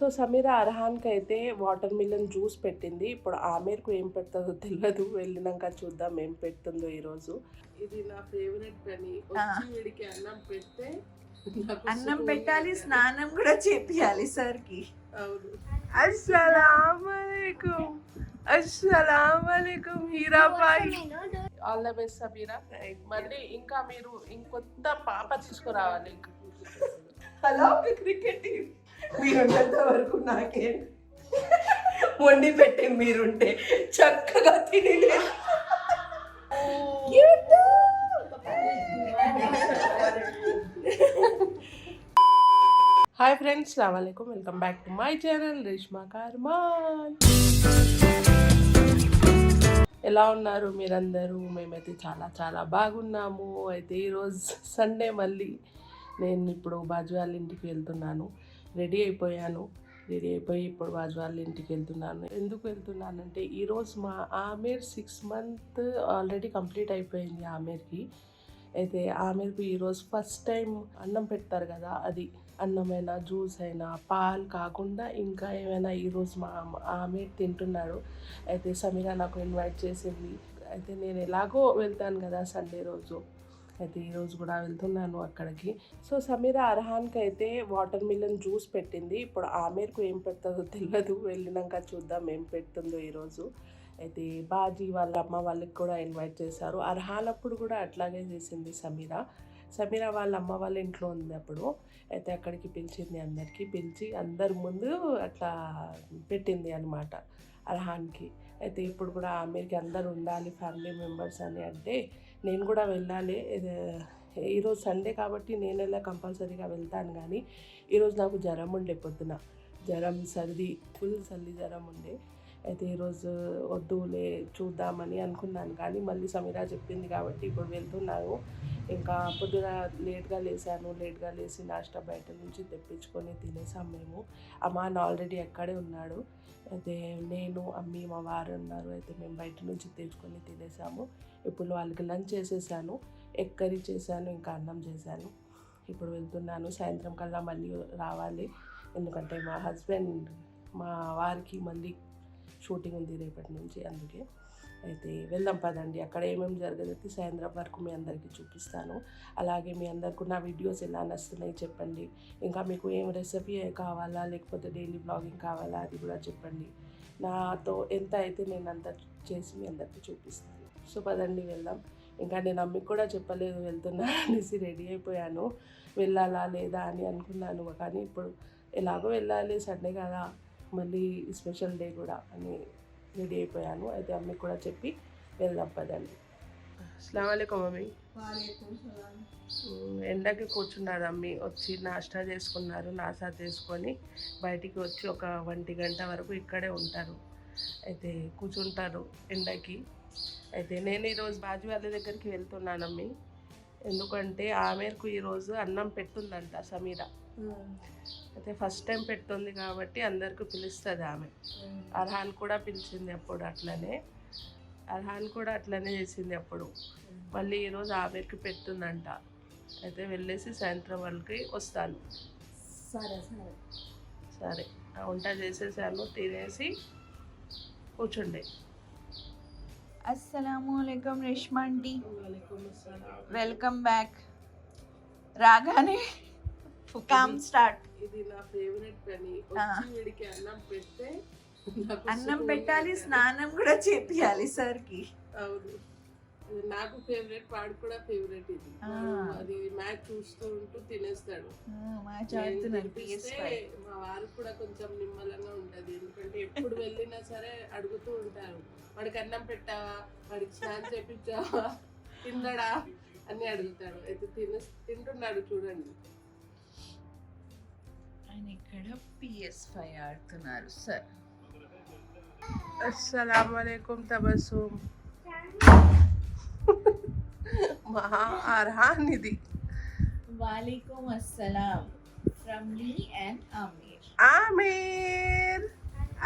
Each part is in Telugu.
సో సమీర అర్హాన్కి అయితే వాటర్ మిలన్ జ్యూస్ పెట్టింది. ఇప్పుడు ఆమెర్కు ఏం పెడుతుందో తెలియదు వెళ్ళినాక చూద్దాం ఏం పెడుతుందో ఈరోజు. ఇది నా ఫేవరెట్ పని. వీడికి అన్నం పెడితే అన్నం పెట్టాలి. స్నానం కూడా చేపియాలి సార్కి. అవును. అస్సలామలైకుం. అస్సలామలైకుం Heerabai all the best Sameera. మళ్ళీ ఇంకా మీరు ఇంకొంత పాప తీసుకురావాలి. హలో క్రికెట్ టీం మీరున్నంత వరకు నాకే వండి పెట్టి మీరుంటే చక్కగా తిని hi friends అస్సలామలైకుం welcome back to my channel Reshma Karman. ఎలా ఉన్నారు మీరందరూ? మేమైతే చాలా చాలా బాగున్నాము. అయితే ఈరోజు సండే మళ్ళీ నేను ఇప్పుడు బాజు వాళ్ళ ఇంటికి వెళ్తున్నాను. రెడీ అయిపోయాను. రెడీ అయిపోయి ఇప్పుడు బాజు వాళ్ళ ఇంటికి వెళ్తున్నాను. ఎందుకు వెళ్తున్నానంటే ఈరోజు మా Aamer six month already complete అయిపోయింది ఆమెర్కి. అయితే ఆమెకు ఈరోజు ఫస్ట్ టైం అన్నం పెడతారు కదా అది అన్నమైనా జ్యూస్ అయినా పాలు కాకుండా ఇంకా ఏమైనా ఈరోజు మా ఆమె తింటున్నాడు. అయితే సమీరా నాకు ఇన్వైట్ చేసింది. అయితే నేను ఎలాగో వెళ్తాను కదా సండే రోజు. అయితే ఈరోజు కూడా వెళ్తున్నాను అక్కడికి. సో సమీర అర్హాన్కి అయితే వాటర్ మిలన్ జ్యూస్ పెట్టింది. ఇప్పుడు ఆమెర్కు ఏం పెడుతుందో తెలియదు వెళ్ళినాక చూద్దాం ఏం పెడుతుందో ఈరోజు. అయితే బాజీ వాళ్ళ అమ్మ వాళ్ళకి కూడా ఇన్వైట్ చేశారు. అర్హాన్ అప్పుడు కూడా అట్లాగే చేసింది సమీర. సమీర వాళ్ళ అమ్మ వాళ్ళ ఇంట్లో ఉంది అప్పుడు. అయితే అక్కడికి పిలిచింది అందరికీ. పిలిచి అందరి ముందు అట్లా పెట్టింది అనమాట అర్హాన్కి. అయితే ఇప్పుడు కూడా ఆమెకి అందరు ఉండాలి ఫ్యామిలీ మెంబర్స్ అని అంటే నేను కూడా వెళ్ళాలి. ఈరోజు సండే కాబట్టి నేను ఎలా కంపల్సరీగా వెళ్తాను కానీ ఈరోజు నాకు జ్వరం ఉండే పొద్దున. జ్వరం సర్ది ఫుల్ సర్ది జ్వరం ఉండే. అయితే ఈరోజు వద్దులే చూద్దామని అనుకున్నాను కానీ మళ్ళీ సమీరా చెప్పింది కాబట్టి ఇప్పుడు వెళ్తున్నాను. ఇంకా పొద్దున లేట్గా లేసాను. లేట్గా లేచి నాష్టా బయట నుంచి తెప్పించుకొని తినేసాం మేము. అమ్మాన్ ఆల్రెడీ అక్కడే ఉన్నాడు. అయితే నేను అమ్మి మా వారు ఉన్నారు. అయితే మేము బయట నుంచి తెచ్చుకొని తినేసాము. ఇప్పుడు వాళ్ళకి లంచ్ చేసేసాను. ఎగ్ కర్రీ చేశాను ఇంకా అన్నం చేశాను. ఇప్పుడు వెళ్తున్నాను. సాయంత్రం కల్లా మళ్ళీ రావాలి. ఎందుకంటే మా హస్బెండ్ మా వారికి మళ్ళీ షూటింగ్ ఉంది రేపటి నుంచి అందుకే. అయితే వెళ్దాం పదండి. అక్కడ ఏమేమి జరగదు సాయంత్రం వరకు మీ అందరికీ చూపిస్తాను. అలాగే మీ అందరికి నా వీడియోస్ ఎలా నస్తున్నాయి చెప్పండి. ఇంకా మీకు ఏం రెసిపీ కావాలా లేకపోతే డైలీ బ్లాగింగ్ కావాలా అది కూడా చెప్పండి. నాతో ఎంత అయితే నేను అంత చేసి మీ అందరికీ చూపిస్తాను. సో పదండి వెళ్దాం. ఇంకా నేను అమ్మకి కూడా చెప్పలేదు వెళ్తున్నా అనేసి రెడీ అయిపోయాను. వెళ్ళాలా లేదా అని అనుకున్నాను. కానీ ఇప్పుడు ఎలాగో వెళ్ళాలి సండే కదా మళ్ళీ స్పెషల్ డే కూడా అని రెడీ అయిపోయాను. అయితే అమ్మకి కూడా చెప్పి వెళ్దాం పదండి. అస్సలం మమ్మీ ఉమ్, ఎండకి కూర్చున్నారు అమ్మి. వచ్చి నాష్టా చేసుకున్నారు. నాశా చేసుకొని బయటికి వచ్చి ఒక ఒంటి గంట వరకు ఇక్కడే ఉంటారు. అయితే కూర్చుంటారు ఎండకి. అయితే నేను ఈరోజు బాజు వాళ్ళ దగ్గరికి వెళ్తున్నాను అమ్మి. ఎందుకంటే ఆమెకు ఈరోజు అన్నం పెట్టుందంట సమీర. అయితే ఫస్ట్ టైం పెట్టుంది కాబట్టి అందరికీ పిలుస్తుంది ఆమె. అర్హాన్ కూడా పిలిచింది అప్పుడు అట్లనే. అర్హాన్ కూడా అట్లనే చేసింది అప్పుడు. మళ్ళీ ఈరోజు ఆమెకి పెడుతుందంట అయితే వెళ్ళేసి సాయంత్రం వాళ్ళకి వస్తాను. సరే సరే. సరే ఆ వంట చేసేసాను తినేసి కూర్చుండే. అస్సలాము అలైకుం రేష్మా ఆంటీ. వెల్కమ్ బ్యాక్ రాగానే కామ్ స్టార్ట్ ఇది నా ఫేవరెట్ పని. వచ్చి వీడికి అన్నం పెడితే అన్నం పెట్టాలి. స్నానం కూడా చేపియాలి సార్కి. అవును. ఇది నాకు ఫేవరెట్ వాడు కూడా ఫేవరెట్ ఇది. వాడు అది మ్యాచ్ చూస్తూ ఉంటూ తినేస్తాడు. తినిపిస్తే మా వారు కూడా కొంచెం నిమ్మలంగా ఉంటది. ఎందుకంటే ఎప్పుడు వెళ్ళినా సరే అడుగుతూ ఉంటారు. వాడికి అన్నం పెట్టావా? వాడికి స్నానం చేపించావా తిన్నాడా? అని అడుగుతాడు అయితే తిన తింటున్నాడు చూడండి. ఆయన ఇక్కడ పిఎస్ ఫైవ్ ఆడుతున్నారు సార్ అస్సలం వాలేకుమ్ తబస్సుమ్ మహా అర్హాన్ ఇది వాలేకుం అస్సలాం from me and Aamir Aamir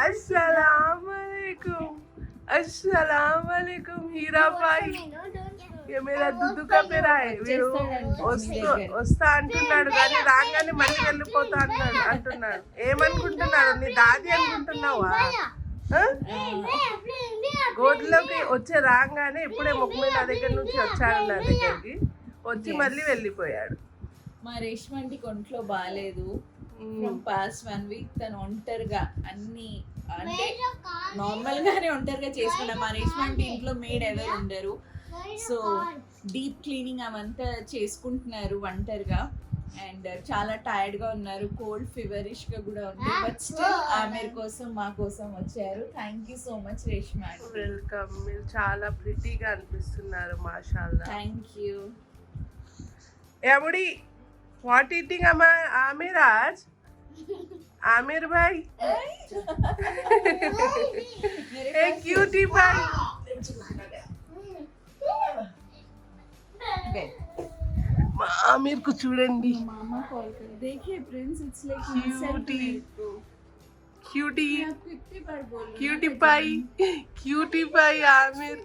అస్సలం వాలేకుమ్ అస్సలం వాలేకుమ్ హీరాబాయ్ ఏ మీరా దుద్దు కపిరాయ్ వీడు వచ్చేస్తాడంట మీ వస్తూ. వస్తా అంటున్నాడు కానీ రాగానే మళ్ళీ వెళ్ళిపోతా అంటాడు అంటున్నాడు. ఏమనుకుంటున్నాడు? నీ దాది అనుకుంటున్నావా? ఆ? గోధులోకి వచ్చే రాగానే ఇప్పుడే ముఖ్యమైన నా దగ్గర నుంచి వచ్చాడు నా దగ్గరికి. వచ్చి మళ్ళీ వెళ్ళిపోయాడు. మా రేష్మంటికి ఒంట్లో బాగాలేదు. ఫ్రమ్ పాస్ట్ వన్ వీక్ తను ఒంటరిగా అన్ని అంటే నార్మల్ గానే ఒంటరిగా చేసుకున్నాం మా రేష్మంటి ఇంట్లో మేడ్ ఎవరు ఉండరు. సో డీప్ క్లీనింగ్ అవంతా చేసుకుంటున్నారు ఒంటరిగా. అండ్ చాలా టైర్డ్గా ఉన్నారు. కోల్డ్ ఫీవరిష్గా కూడా ఉంది. బట్ స్టిల్ ఆమె కోసం మా కోసం వచ్చారు. Thank you so much Reshma welcome మీరు చాలా ప్రిటీగా అనిపిస్తున్నారు మాషాల్లా. థ్యాంక్ యూ ఎముడి వాట్ ఈటింగ్ అమ్మా ఆమీర్ రాజ్ ఆమీర్ భాయ్? ఏ క్యూటీ భాయ్ మా ఆమీర్కు చూడండి मामा कॉल कर देखिए Prince it's like Cutie. Cutie आपको इतनी बार बोल रही cutie pie cutie pie Aamir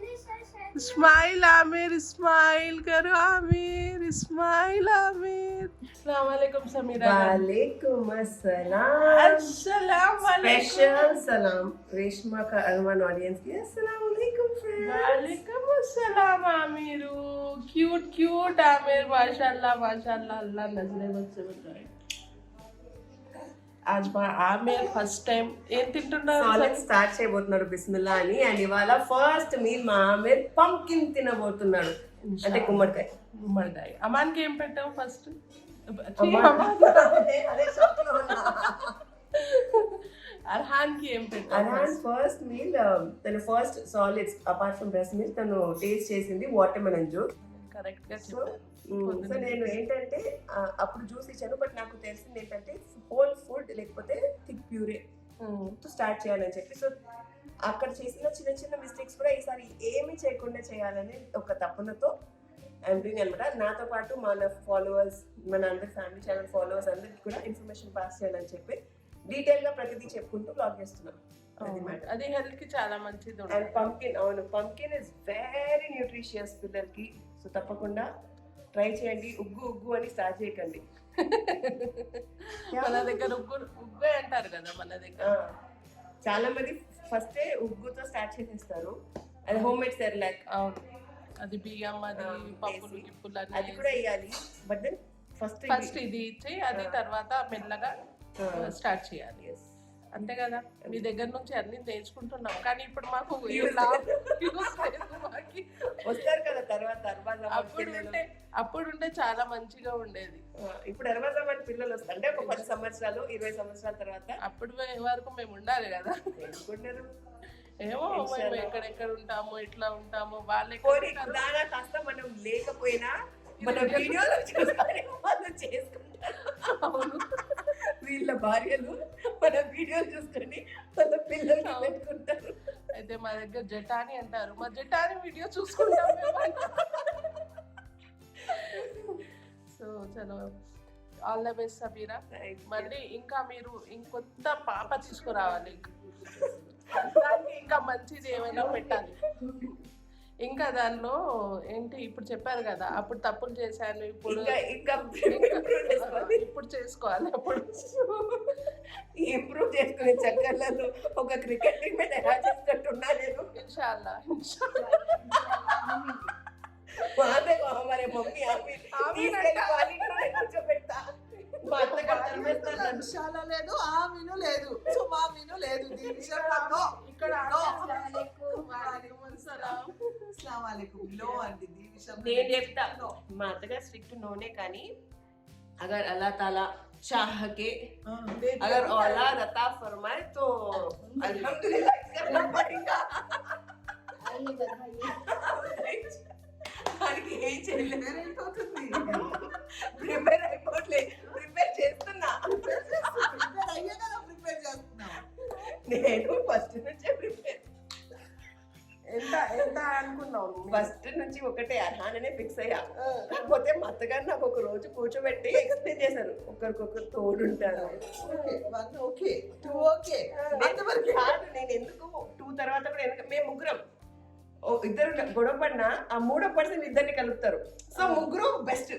smile Aamir smile करो आमिर स्माइल आमिर अस्सलाम वालेकुम समीरा वालेकुम अस्सलाम अस्सलाम स्पेशल सलाम रेशमा का अरमान ऑडियंस की अस्सलाम वालेकुम फ्रेंड्स वालेकुम अस्सलाम आमिर क्यूट क्यूट आमिर माशाल्लाह माशाल्लाह अल्लाह नजरे बद से बचाए आज మా ఆమెర్ ఫస్ట్ టైం ఏం తింటున్నారు స్టార్ట్ చేయబోతున్నాడు బిస్మిల్లా అని. అండ్ ఇవాళ ఫస్ట్ మీల్ మా ఆమెర్ పంకిన్ తినబోతున్నాడు. అంటే గుమ్మడికాయ. గుమ్మడికాయ. అమాన్కి ఏం పెట్టావు ఫస్ట్ అర్హాన్కి ఏం పెట్టావు? అరాన్ ఫస్ట్ మీల్ తన first solids apart from breast meal తను టేస్ట్ చేసింది వాటర్ మెలన్ జ్యూస్ కరెక్ట్గా సో నేను ఏంటంటే అప్పుడు జ్యూస్ ఇచ్చాను. బట్ నాకు తెలిసింది ఏంటంటే హోల్ ఫుడ్ లేకపోతే థిక్ ప్యూరే తో స్టార్ట్ చేయాలని చెప్పి. సో అక్కడ చేసిన చిన్న చిన్న మిస్టేక్స్ కూడా ఈసారి ఏమీ చేయకుండా చేయాలని ఒక తపనతో ఐఎమ్ డూయింగ్ అనమాట. నాతో పాటు మన ఫాలోవర్స్ మన అందరి ఫ్యామిలీ ఛానల్ ఫాలోవర్స్ అందరికి కూడా ఇన్ఫర్మేషన్ పాస్ చేయాలని చెప్పి డీటెయిల్గా ప్రతిదీ చెప్పుకుంటూ బ్లాగ్ చేస్తున్నాం. అది హెల్త్కి చాలా మంచిది అండ్ పంకిన్ అవును. పంకిన్ ఇస్ వెరీ న్యూట్రిషియస్ పిల్లలకి. సో తప్పకుండా ట్రై చేయండి ఉగ్గు ఉగ్గు అని స్టార్ట్ చేయకండి. మన దగ్గర ఉగ్గు ఉగ్గే అంటారు కదా మన దగ్గర. చాలా మంది ఫస్టే ఉగ్గుతో స్టార్ట్ చేసేస్తారు. అది హోమ్ మేడ్ సెర్లాక్ అవును. అది బియ్యం అది పప్పులు. గిప్పులు అది కూడా వేయాలి. బట్ దెన్ ఫస్ట్ ఫస్ట్ ఇది ఇచ్చి అది తర్వాత మెల్లగా స్టార్ట్ చేయాలి. అంతే కదా? మీ దగ్గర నుంచి అన్ని నేర్చుకుంటున్నాం. కానీ ఇప్పుడు మాకు. వస్తారు కదా తర్వాత అప్పుడు ఉంటే అప్పుడు ఉంటే చాలా మంచిగా ఉండేది. ఇప్పుడు అర్బాజామాన్ పిల్లలు వస్తారు. అంటే ఒక పది సంవత్సరాలు ఇరవై సంవత్సరాల తర్వాత అప్పుడు వరకు మేము ఉండాలి కదా. ఎందుకుంటారు ఏమో మేము. ఎక్కడెక్కడ ఉంటాము ఎట్లా ఉంటాము వాళ్ళు ఎక్కడ కోరి ఉంటారు. దానా కాస్త మనం లేకపోయినా మన వీడియోలో వాళ్ళు చేసుకుంటారు. అవును. వీళ్ళ భార్యలు మన వీడియోలు చూసుకొని వాళ్ళ పిల్లల్ని పెట్టుకుంటారు. అయితే మా దగ్గర జటాని అంటారు. మా జటాని వీడియో చూసుకుంటాం సో చలో ఆల్ ద బెస్ట్ సబీరా మళ్ళీ ఇంకా మీరు ఇంకొంత పాప తీసుకురావాలి. దానికి ఇంకా మంచిది ఏమైనా పెట్టాలి. ఇంకా దానిలో ఏంటి? ఇప్పుడు చెప్పారు కదా అప్పుడు తప్పులు చేశాను ఇప్పుడు ఇంకా ఇంకా ఇంకా ఇప్పుడు చేసుకోవాలి అప్పుడు ఇంప్రూవ్ చేసుకునే చక్కర్లలో ఒక క్రికెట్ టీమ్ మీద ఎలా చేస్తున్నా నేను? ఇన్షాల్లా మాదే మరి మమ్మీ ఆమె కూర్చోబెడతా. మా అత్తగారు లేదు ఆ మీను లేదు సో మా మీను లేదు. ఇక్కడ నో అస్సలాం వాలేకుం నో అండి దీని విషయంలో నేను చెప్తా మా అత్తగారు స్ట్రిక్ట్ నోనే కానీ अगर अल्लाह ताला चाह के ఆ, లేదు. अगर औलाद अता फरमाए तो अल्हम्दुलिल्लाह करना पड़ेगा దానికి ఏం చేయలేదు వేరే అయిపోతుంది ప్రిపేర్ అయిపోట్లే ప్రిపేర్ చేస్తున్నా ప్రిపేర్ అయ్యే కదా ప్రిపేర్ చేస్తున్నాం నేను ఫస్ట్ నుంచే ప్రిపేర్ ఎంత ఎంత అనుకున్నావు? ఫస్ట్ నుంచి ఒకటే అర్హాననే ఫిక్స్ అయ్యా. కాకపోతే మా అత్తగారు నాకు ఒక రోజు కూర్చోబెట్టి ఎక్స్ప్లెయిన్ చేశారు. ఒకరికొకరు తోడుంటారు ఓకే టూ ఓకే. కాదు నేను ఎందుకు టూ తర్వాత కూడా ఎందుకు? మేము ముగ్గురం. ఇద్దరు గొడవ పడినా ఆ మూడో పర్సన్ ఇద్దరిని కలుపుతారు. సో ముగ్గురు బెస్ట్.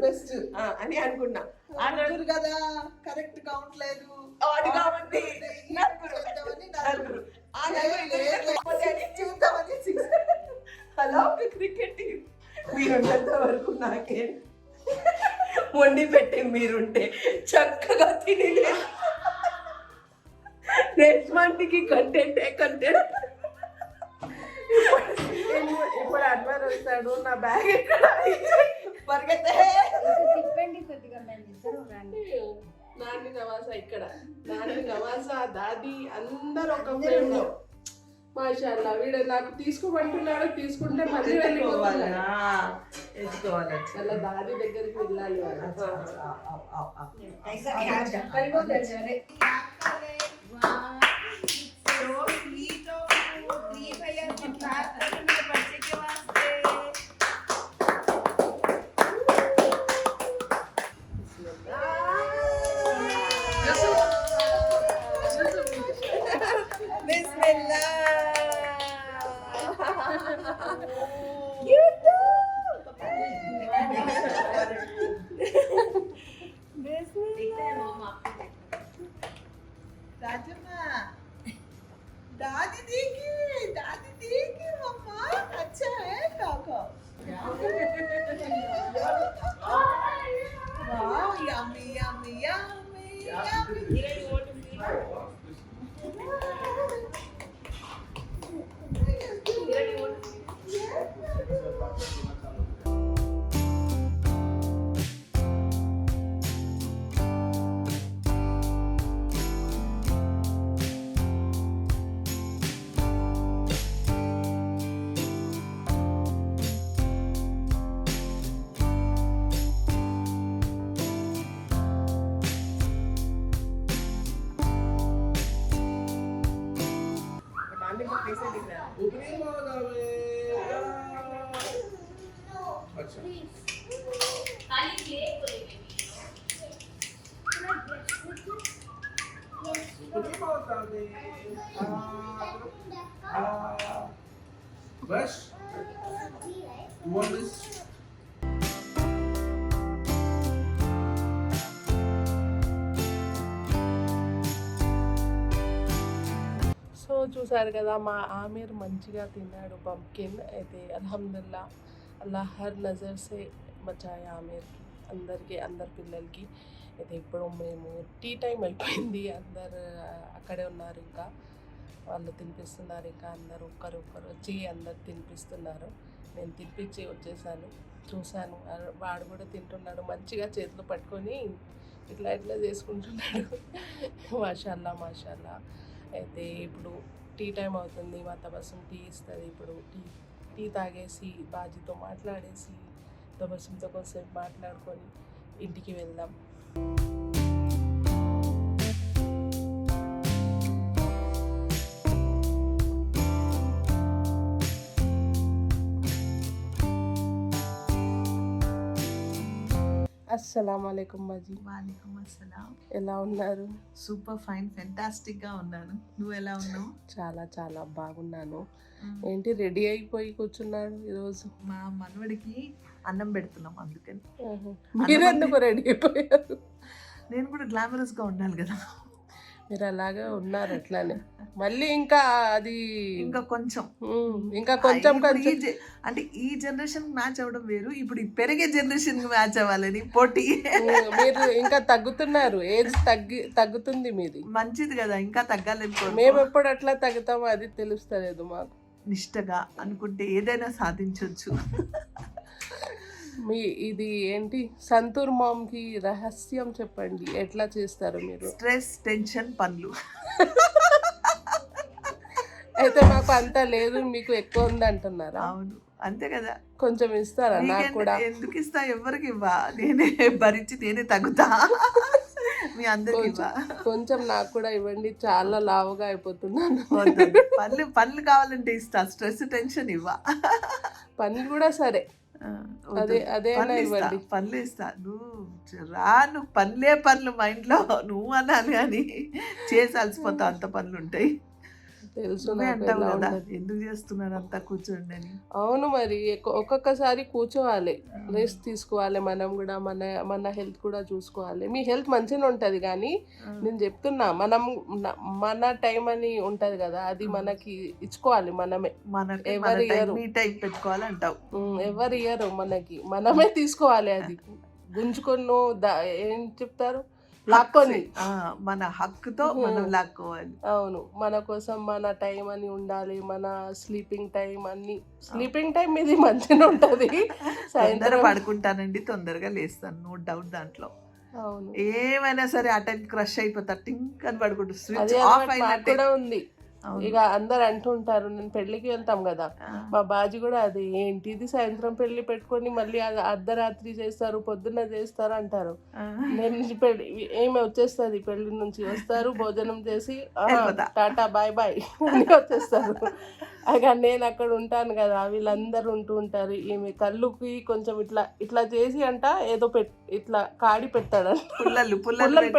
బెస్ట్ అని అనుకున్నా. నలుగురు కదా కరెక్ట్ కౌంట్ లేదు. ఓ, అది కాబట్టి. Hello cricket team. మీరున్నంత వరకు నాకే వండి పెట్టి మీరుంటే చక్కగా తిని రేష్మాంటికి కంటెంట్ కంటెంట్ ఇప్పుడు అడ్వర్ వస్తాడు నా బ్యాగ్ ఎక్కడ? పరిగెత్తే. తిప్పండి కొద్దిగా మేము ఇద్దరు రండి. నాని నవాసా ఇక్కడ. నాని నవాసా దాది అందరు ఒక ఫ్రేమ్లో మాషాల్లా వీడు నాకు తీసుకోమంటున్నాడు తీసుకుంటే మళ్ళీ వెళ్ళిపోవాలి అలా దాది దగ్గరికి వెళ్ళాలి Please. చూసారు కదా మా ఆమీర్ మంచిగా తిన్నాడు పంకిన్ అయితే అల్హమ్దుల్లా. అల్లా హర్ నజర్సే సే ఆమీర్కి అందరికీ అందరి పిల్లలకి. అయితే ఇప్పుడు మేము టీ టైం అయిపోయింది అందరు అక్కడే ఉన్నారు ఇంకా. వాళ్ళు తినిపిస్తున్నారు ఇంకా అందరు ఒక్కరు ఒక్కరు వచ్చి అందరు తినిపిస్తున్నారు. నేను తినిపించి వచ్చేసాను చూశాను. వాడు కూడా తింటున్నాడు మంచిగా చేతులు పట్టుకొని ఇట్లా ఇట్లా చేసుకుంటున్నాడు. మాషాల్లా మాషాల్లా. అయితే ఇప్పుడు టీ టైం అవుతుంది మా తబస్సం టీ ఇస్తుంది. ఇప్పుడు టీ టీ తాగేసి బాజీతో మాట్లాడేసి తబస్సంతో కొంచెంసేపు మాట్లాడుకొని ఇంటికి వెళ్దాం. అస్సలం అయికం బాజీ. వాలేకుమ్ అస్సలాం ఎలా ఉన్నారు? సూపర్ ఫైన్ ఫెంటాస్టిక్గా ఉన్నాను. నువ్వు ఎలా ఉన్నావు? చాలా చాలా బాగున్నాను. ఏంటి రెడీ అయిపోయి కూర్చున్నాడు ఈరోజు? మా మనవడికి అన్నం పెడుతున్నాం అందుకని. మీరు ఎందుకు రెడీ అయిపోయారు? నేను కూడా గ్లామరస్గా ఉండాలి కదా. మీరు అలాగే ఉన్నారు అట్లానే. మళ్ళీ ఇంకా అది ఇంకా కొంచెం. ఇంకా కొంచెం అంటే ఈ జనరేషన్ మ్యాచ్ అవ్వడం వేరు ఇప్పుడు పెరిగే జనరేషన్ మ్యాచ్ అవ్వాలని పోటీ. మీరు ఇంకా తగ్గుతున్నారు ఏజ్ తగ్గి తగ్గుతుంది మీది. మంచిది కదా ఇంకా తగ్గాలని కోరుకో. మేము ఎప్పుడు అట్లా తగ్గుతామో అది తెలుస్తలేదు మాకు. నిష్టగా అనుకుంటే ఏదైనా సాధించవచ్చు మీ ఇది ఏంటి? సంతూర్ మామ్కి రహస్యం చెప్పండి. ఎట్లా చేస్తారు మీరు? స్ట్రెస్ టెన్షన్ పనులు. అయితే మాకు అంత లేదు మీకు ఎక్కువ ఉంది అంటున్నారా అవును. అంతే కదా. కొంచెం ఇస్తారా నాకు కూడా? ఎందుకు ఇస్తా? ఎవరికి ఇవ్వా? నేనే భరించి నేనే తగ్గుతా. మీ అందరికి కొంచెం నాకు కూడా ఇవ్వండి. చాలా లావుగా అయిపోతున్నాను. పనులు పనులు కావాలంటే ఇస్తా. స్ట్రెస్ టెన్షన్ ఇవ్వా. పనులు కూడా సరే. అదే. అదే పనులు ఇస్తా నువ్వు రా నువ్వు పనులే పనులు మైండ్లో నువ్వు అనాలి కానీ చేసి అలసిపోతావు. అంత పనులు ఉంటాయి తెలుసు. ఎందుకు చేస్తున్నారు అంతా కూర్చోండి అవును మరి ఒక్కొక్కసారి కూర్చోవాలి. రెస్ట్ తీసుకోవాలి మనం కూడా మన మన హెల్త్ కూడా చూసుకోవాలి. మీ హెల్త్ మంచిగా ఉంటుంది కానీ నేను చెప్తున్నా మనం మన టైం అని ఉంటది కదా అది మనకి ఇచ్చుకోవాలి మనమే. మన ఎవరు టైం పెట్టుకోవాలంటావు. ఉమ్, ఎవరు ఇయ్యరు మనకి మనమే తీసుకోవాలి అది. గుంజుకొని దా- ఏం చెప్తారు? లాక్కొని. మన హక్కుతో మనం. లాక్కోవాలి. అవును. మన కోసం మన టైం అని ఉండాలి మన స్లీపింగ్ టైం అన్ని. స్లీపింగ్ టైం ఇది మంచిగా ఉంటది. సాయంత్రం. పడుకుంటానండి తొందరగా లేస్తాను నో డౌట్ దాంట్లో. అవును. ఏమైనా సరే ఆ టైం క్రష్ అయిపోతా టింక్ అని పడుకుంటా స్విచ్ ఆఫ్ అయినట్టే. కూడా ఉంది. ఇక అందరు అంటుంటారు నేను పెళ్ళికి వెళ్తాం కదా. మా బాజీ కూడా అది ఏంటి ఇది సాయంత్రం పెళ్ళి పెట్టుకొని మళ్ళీ అర్ధరాత్రి చేస్తారు పొద్దున్న చేస్తారు అంటారు. నేను పెళ్ళి ఏమి వచ్చేస్తుంది? పెళ్ళి నుంచి వస్తారు భోజనం చేసి "ఆహా, వెళ్ళిపోతా. టాటా బాయ్ బాయ్ అని వచ్చేస్తారు. ఇక నేను అక్కడ ఉంటాను కదా వీళ్ళందరూ ఉంటూ ఉంటారు. ఈమె కళ్ళుకి కొంచెం ఇట్లా ఇట్లా చేసి అంట ఏదో పెట్ ఇట్లా కాడి పెట్టాడంట. పుల్లలు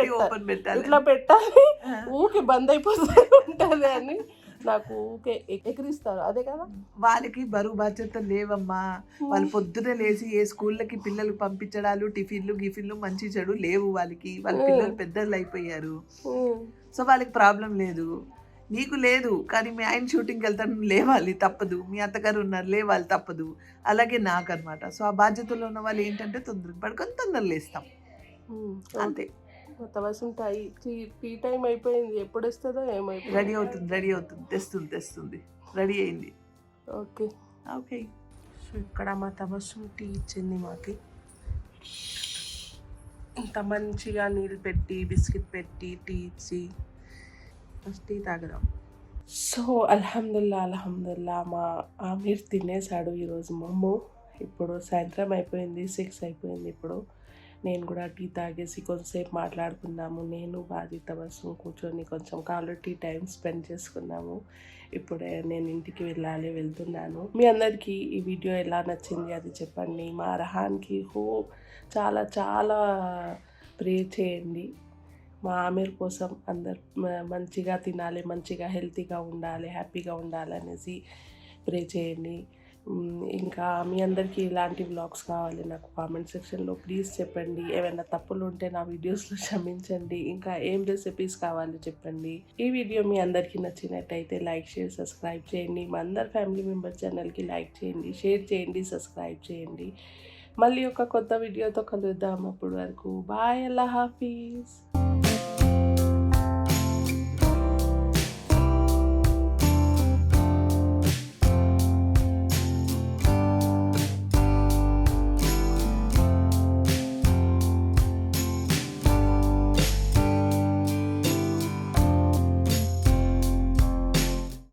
పెట్టాలి. ఇట్లా పెట్టాలి. ఊకి బంద్ అయిపోతూ ఉంటది అని నాకు ఊకే ఎ- ఎక్కిరిస్తారు అదే కదా? వాళ్ళకి బరువు బాధ్యత లేవమ్మా. వాళ్ళు పొద్దునే లేచి ఏ స్కూళ్ళకి పిల్లలు పంపించడాలు టిఫిన్లు గిఫిన్లు మంచి చెడు లేవు వాళ్ళకి. వాళ్ళ పిల్లలు పెద్దలు అయిపోయారు. సో వాళ్ళకి ప్రాబ్లం లేదు. నీకు లేదు కానీ మీ ఆయన షూటింగ్కి వెళ్తాను లేవాలి తప్పదు. మీ అత్తగారు ఉన్నారు లేవాలి తప్పదు. అలాగే నాకు అనమాట సో ఆ బాధ్యతలో ఉన్న వాళ్ళు ఏంటంటే తొందరగా పడుకొని తొందర లేస్తాం. అంతే. తవసం టై టీ టైం అయిపోయింది. ఎప్పుడు వస్తుందో ఏమైపోయింది రెడీ అవుతుంది రెడీ అవుతుంది. తెస్తుంది తెస్తుంది. రెడీ అయింది. ఓకే. ఓకే. సో ఇక్కడ మా తబస్సు టీ ఇచ్చింది మాకి. ఇంత మంచిగా నీళ్ళు పెట్టి బిస్కెట్ పెట్టి టీ ఇచ్చి. ఫస్ట్ టీ తాగదాం సో అల్హమ్దుల్లా అల్హమ్దుల్లా మా ఆమీర్ తినేసాడు ఈరోజు మమ్ము ఇప్పుడు సాయంత్రం అయిపోయింది సిక్స్ అయిపోయింది ఇప్పుడు నేను కూడా టీ తాగేసి కొంతసేపు మాట్లాడుకున్నాము నేను బాధిత తబస్సు కూర్చొని కొంచెం క్వాలిటీ టైం స్పెండ్ చేసుకున్నాము ఇప్పుడే నేను ఇంటికి వెళ్ళాలి వెళ్తున్నాను మీ అందరికీ ఈ వీడియో ఎలా నచ్చింది అది చెప్పండి మా రహాన్కి హో చాలా చాలా ప్రే చేయండి మా ఆమెర్ కోసం అందరు మంచిగా తినాలి మంచిగా హెల్తీగా ఉండాలి హ్యాపీగా ఉండాలనేసి ప్రే చేయండి. ఇంకా మీ అందరికీ ఇలాంటి వ్లాగ్స్ కావాలి నాకు కామెంట్ సెక్షన్లో. ప్లీజ్ చెప్పండి. ఏమైనా తప్పులు ఉంటే నా వీడియోస్లో క్షమించండి. ఇంకా ఏం రెసిపీస్ కావాలి చెప్పండి. ఈ వీడియో మీ అందరికీ నచ్చినట్టయితే లైక్ షేర్ సబ్స్క్రైబ్ చేయండి. మా అందరి ఫ్యామిలీ మెంబర్ ఛానల్కి లైక్ చేయండి షేర్ చేయండి సబ్స్క్రైబ్ చేయండి. మళ్ళీ ఒక కొత్త వీడియోతో కలుద్దాం అప్పుడు వరకు. బాయ్ అల్లా హాఫీజ్.